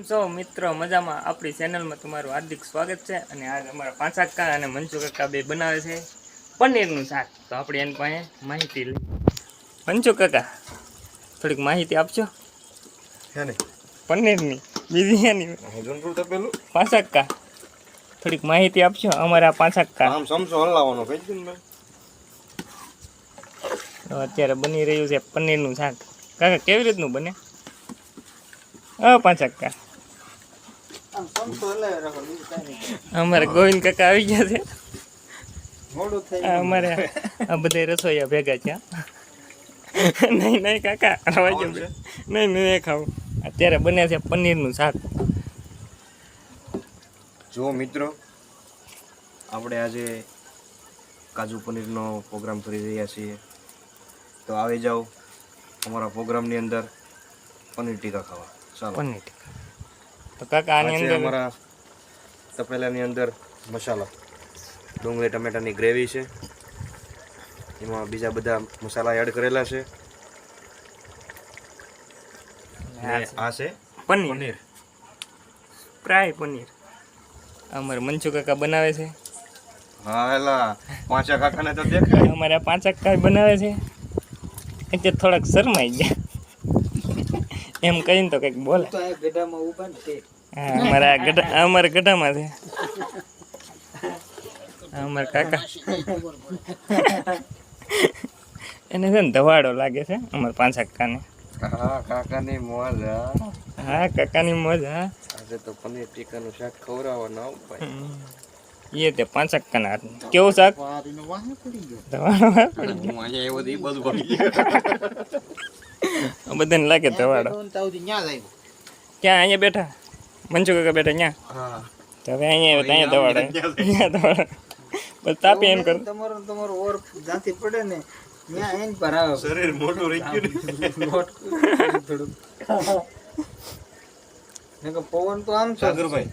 કેમ છો મિત્રો મજામાં. આપણી ચેનલમાં તમારું હાર્દિક સ્વાગત છે અને આજ અમારા પાંચા કાકા અને મંચુ કાકા બે બનાવે છે પનીરનું શાક. તો આપણે એની પાસે માહિતી લઈ મંચુ કાકા થોડીક માહિતી આપજો. પનીરની બિરયાની. પાંચા કા થોડીક માહિતી આપજો અમારા પાંચા કા આમ સમસો હલાવવાનો અત્યારે બની રહ્યું છે પનીરનું શાક. કાકા કેવી રીતનું બને? પાંચા કા અમારા ગોવિંદ કાકા આવી ગયા છે. અમારે આ બધા રસોઈયા ભેગા છે. નહીં નહીં કાકા રવા દો. નહીં નહીં ખાવું. અત્યારે બને છે પનીરનું શાક. જો મિત્રો આપણે આજે કાજુ પનીરનો પ્રોગ્રામ કરી રહ્યા છીએ. તો આવી જાઓ અમારા પ્રોગ્રામની અંદર પનીર ટીકા ખાવા. ચાલો. પનીર ટીકા. તો કાકા આની અંદર? અમારા તપેલાની અંદર મસાલા. ડુંગળી ટમેટાની ગ્રેવી છે. એમાં બીજા બધા મસાલા એડ કરેલા છે. આ છે. પનીર. પનીર. ફ્રાય પનીર. અમારે મંચુ કાકા બનાવે છે. હા એલા પાંચા કાકાને તો દેખાય. અમારા પાંચા કાકા બનાવે છે. એટલે થોડાક શરમાઈ ગયા. એમ કહીને તો કંઈક બોલે. હા અમારા ગઢા અમારા ગઢામાં છે. અમારા કાકા. એને છે ને ધવાડો લાગે છે અમારા પાંચ કાકાને. હા કાકાની મોજ હા. કાકાની મોજ હા. આજે તો પનીર ટીકાનું શાક ખવડાવવાના આવું ભાઈ. એ તે પાંચ કાકાના હાથનું કેવું શાક? ધવાડો પડી ગયો. હું અહીંયા એવો બધું પડી આ બધાને લાગે ધવાડો. ક્યાં અહીંયા બેઠા? મંજુ કાકા બેઠા ક્યાં હા. તો હવે અહીંયા અહીંયા દવાડો અહીંયા દવાડો બસ તાપી એમ કરો. તમારો તમારો ઓર જાતી પડે ને ત્યાં એને પર શરીર મોટું રહી ગયું થોડુંક. પવન તો આમ છે. સાગરભાઈ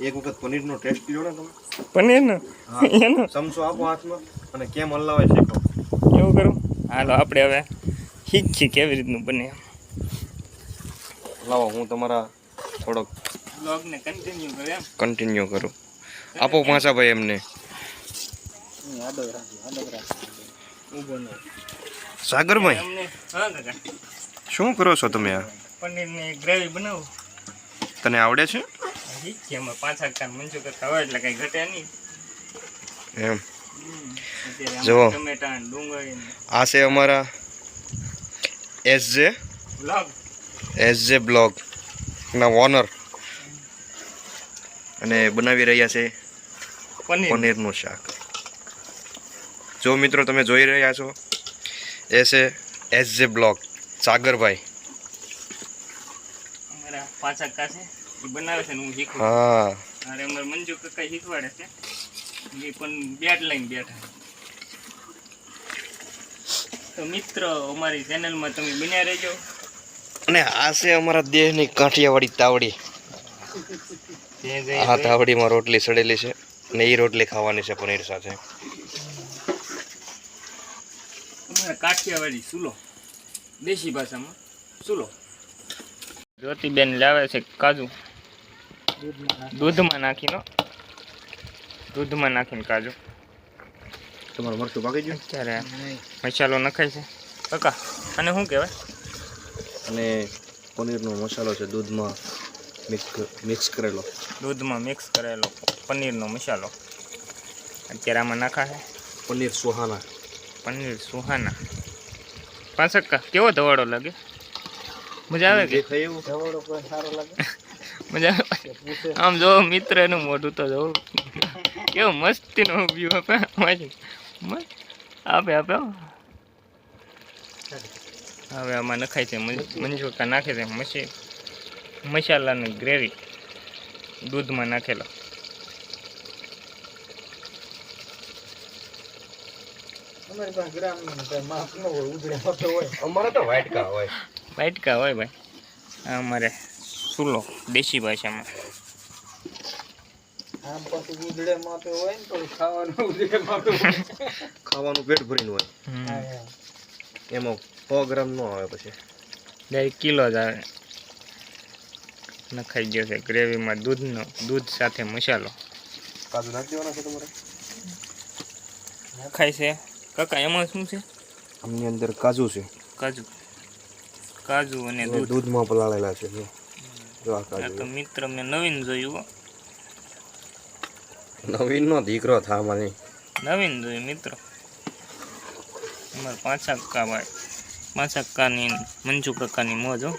એક વખત પનીરનો ટેસ્ટ લ્યો ને તમે? પનીર નો એનો? ચમચો આપો હાથમાં અને કેમ હલાવાય શીખો એવું કરું? હાલો આપણે હવે શીખીએ કેવી રીતનું બને લાવો હું તમારા થોડોક બ્લોગને કન્ટિન્યુ કરે એમ? કન્ટિન્યુ કરું. આપો પાછા ભાઈ એમને. આડો રાખજો આડો રાખજો. ઊભો ન સાગરભાઈ? અમને હા કાકા. શું કરો છો તમે આ? પનીરની ગ્રેવી બનાવું. તને આવડે છે? શીખીએ અમે આઠ કાન મંચુ કરતા હોય એટલે કઈ ઘટે નહીં. એમ. જો ટમેટા ડુંગળી આ છે અમારા એસ જે એસ જે બ્લોગના ઓનર અને બનાવી રહ્યા છે પનીર. પનીરનું શાક. જો મિત્રો તમે જોઈ રહ્યા છો એ છે એસ જે બ્લોગ સાગરભાઈ. અમારા પાછા કા છે એ બનાવે છે હું શીખું. હા. અરે અમારે મંજુ કાકા શીખવાડે છે. એ પણ બેટ લઈને બેઠા તો મિત્રો અમારી ચેનલમાં તમે બન્યા રહેજો. અને આ છે અમારા દેહની કાઠિયાવાડી તાવડી. આ તાવડીમાં રોટલી સડેલી છે ને એ રોટલી ખાવાની છે પનીર સાથે. અમારા કાઠિયાવાડી સુલો. દેશી ભાષામાં સુલો. જ્યોતિબેન લાવે છે કાજુ. દૂધમાં નાખીનો દૂધમાં નાખીને કાજુ. તમારું મરચું પાકી ગયું? અત્યારે મસાલો નખાય છે. કાકા અને શું કહેવાય? અને પનીરનો મસાલો છે દૂધમાં મિક્સ મિક્સ કરેલો. દૂધમાં મિક્સ કરેલો પનીરનો મસાલો. અત્યારે આમાં નાખાશે. પનીર સુહાના. પનીર સુહાના. કા કેવો ધવાડો લાગે? મજા આવે કે? દેખાય એવું? જવડો કોઈ સારો લાગે? મજા આવે? આમ જો મિત્ર એનું મોઢું તો જવું કેવું મસ્તીનો વ્યૂ આપે. આપે આપે. હવે આમાં નખાય છે મંજ- મંજુકા નાખે છે મસી મસાલાની ગ્રેવી. દૂધમાં નાખેલો. વાટકા હોય ભાઈ. આ અમારે સુલો દેશી ભાષામાં. આમ પાછું ઉજળે માપે હોય ને તો ખાવાનું ઉજળે માપે હોય. ખાવાનું પેટ ભરીને હોય. એમાં. સો ગ્રામ ન આવે પછી. ડાયરેક્ટ કિલો જ આવે. નખાઈ ગયો છે. ગ્રેવીમાં દૂધનો દૂધ સાથે મસાલો. કાજુ નાખી દેવાના છે તમારે? નખાય છે. કાકા એમાં શું છે? આમની અંદર કાજુ છે. કાજુ. કાજુ અને દૂધ. દૂધમાં પલાળેલા છે. જો જો આ કાજુ તો મિત્ર મેં નવીન જોયું હો. નવીન નો દીકરો થા મને. નવીન જોયું મિત્રો. અમારે પાંચા કા ભાઈ. પાંચા કાની મંજુ કાકાની મોજ હો.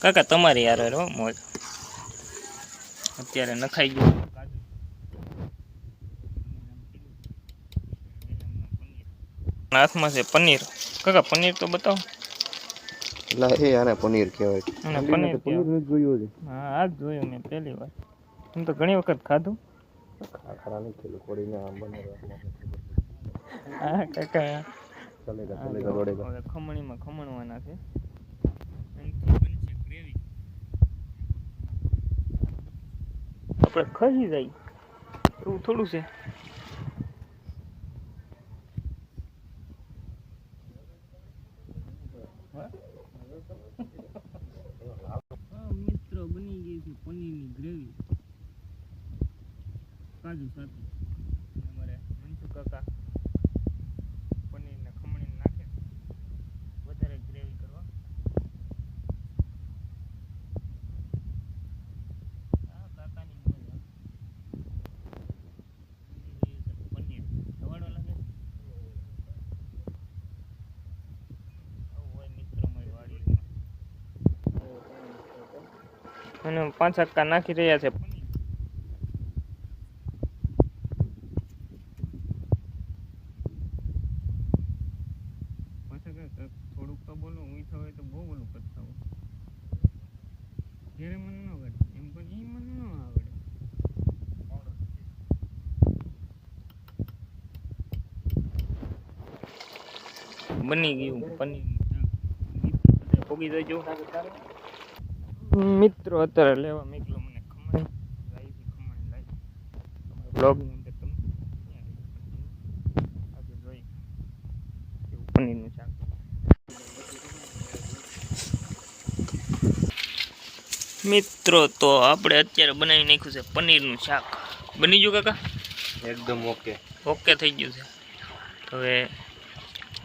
કાકા તમારી યાર રહો મોજ. અત્યારે નખાઈ ગયું હાથમાં છે પનીર. કાકા પનીર તો બતાવો. એટલે એ આને પનીર કહેવાય. પનીર પનીર જોયું છે. હા આ જ જોયું મેં પહેલી વાર. હું તો ઘણી વખત ખાધું. ખાખરા નથી થયેલું કોડીને આમ બનાવે હા કાકા ચલેગા ચલેગા દોડેગા હવે ખમણીમાં ખમણવાના છે એનાથી બનશે ગ્રેવી આપણે ખસી જાય એવું થોડું છે મિત્રો બની ગઈ છે પનીરની ગ્રેવી કાજુ સાથે અમારે મનસુ કાકા પનીરને ખમણીને નાખે છે. વધારે ગ્રેવી કરવા આ કાકાની મોજ હો. બની ગયું છે પનીર ધવાડો લાગે છે? આવું હોય મિત્ર મારી વાડીમાં. અને પાંચ હક્કા નાખી રહ્યા છે. થોડુંક તો બોલો ઊંચા હોય તો બહુ બોલું કરતા હો જ્યારે મને ન આવડે એમ પણ એ મને ન આવડે. બની ગયું પનીર પોગી જજો. મિત્રો અત્યારે લેવા મોકલો મને ખમણ લાવી ખમણ લાવી. બ્લોગની અંદર તમે આજે જોઈ પનીરનું શાક. મિત્રો તો આપણે અત્યારે બનાવી નાખ્યું છે પનીરનું શાક. બની ગયું કાકા? એકદમ ઓકે. ઓકે થઈ ગયું છે. તો હવે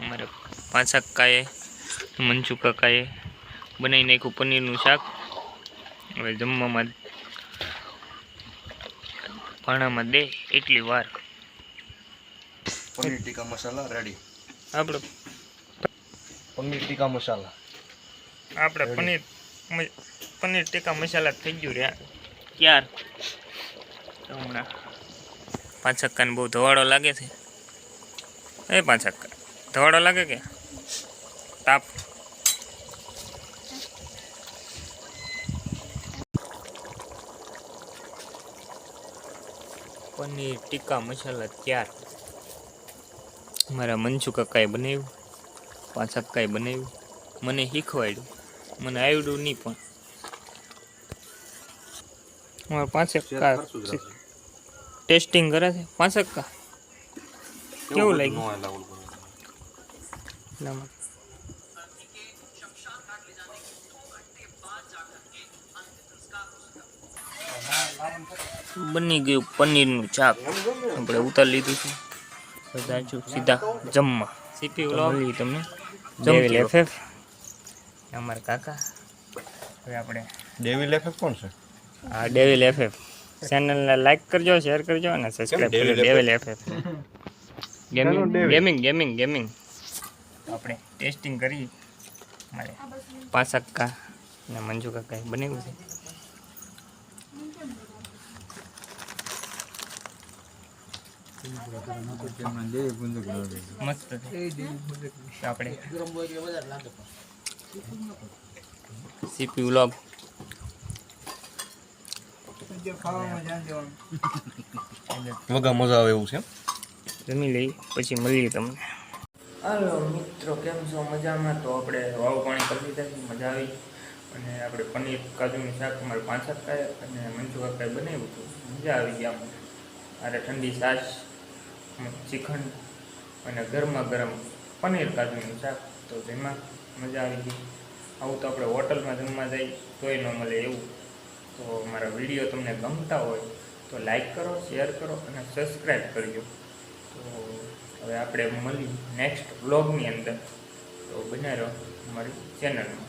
અમારે પાંચા કાકાએ મંચુ કાકાએ બનાવી નાખ્યું પનીરનું શાક. હવે જમવામાં ભાણામાં દે એટલી વાર. પનીર ટીકા મસાલા રેડી આપણો પનીર ટીકા મસાલા. આપણે પનીર પનીર ટીકા મસાલા થઈ ગયું રે. ક્યાર? હમણાં. પાંચ હક્કાને બહુ ધવાડો લાગે છે. એ પાંચ હક્કા ધવાડો લાગે કે? તાપ. પનીર ટીકા મસાલા ત્યાર. મારા મનસુ કાકાએ બનાવ્યું પાંચ કાંઈ બનાવ્યું. મને શીખવાડ્યું મને આવડ્યું નહીં પણ. મારા પાંચ હક્કા ટેસ્ટિંગ કરે છે? પાંચ હક્કા કેવું લાગ્યું? બની ગયું પનીરનું શાક. આપણે ઉતારી લીધું છે. સીધા જમવા. સીપી મળી તમને. Devil FF. અમારા કાકા. હવે આપણે ડેવી લેખક કોણ છે? હા ડેવિલ એફએફ. ચેનલને લાઈક કરજો શેર કરજો અને સબસ્ક્રાઇબ કરજો. Devil FF? Gaming gaming gaming. Gaming આપણે ટેસ્ટિંગ કરી. મારે પાસક્કા અને ને મંજુ કાકાએ બનાવ્યું છે. મસ્ત આપણે સીપી વ્લોગ. વગા મજા આવે એવું છે જમી લઈ પછી મળીએ તમને. હાલો મિત્રો કેમ છો? મજામાં? તો આપણે વાવ પાણી કરી દીધા મજા આવી. અને આપણે પનીર કાજુનું શાક મારે પાંચ શાક ખાય અને મંચુ કાંઈ બનાવ્યું હતું. મજા આવી ગયા મને મારે ઠંડી છાશ શ્રીખંડ અને ગરમા ગરમ પનીર કાજુનું શાક. તો જેમાં મજા આવી ગઈ. આવું તો આપણે હોટલમાં જમવા જઈએ તોય ન મળે એવું. તો મારા વીડિયો તમને ગમતા હોય તો લાઈક કરો, શેર કરો અને સબસ્ક્રાઈબ કરજો. તો હવે આપણે મળી નેક્સ્ટ બ્લોગની અંદર. તો બનાવ્યો અમારી ચેનલમાં.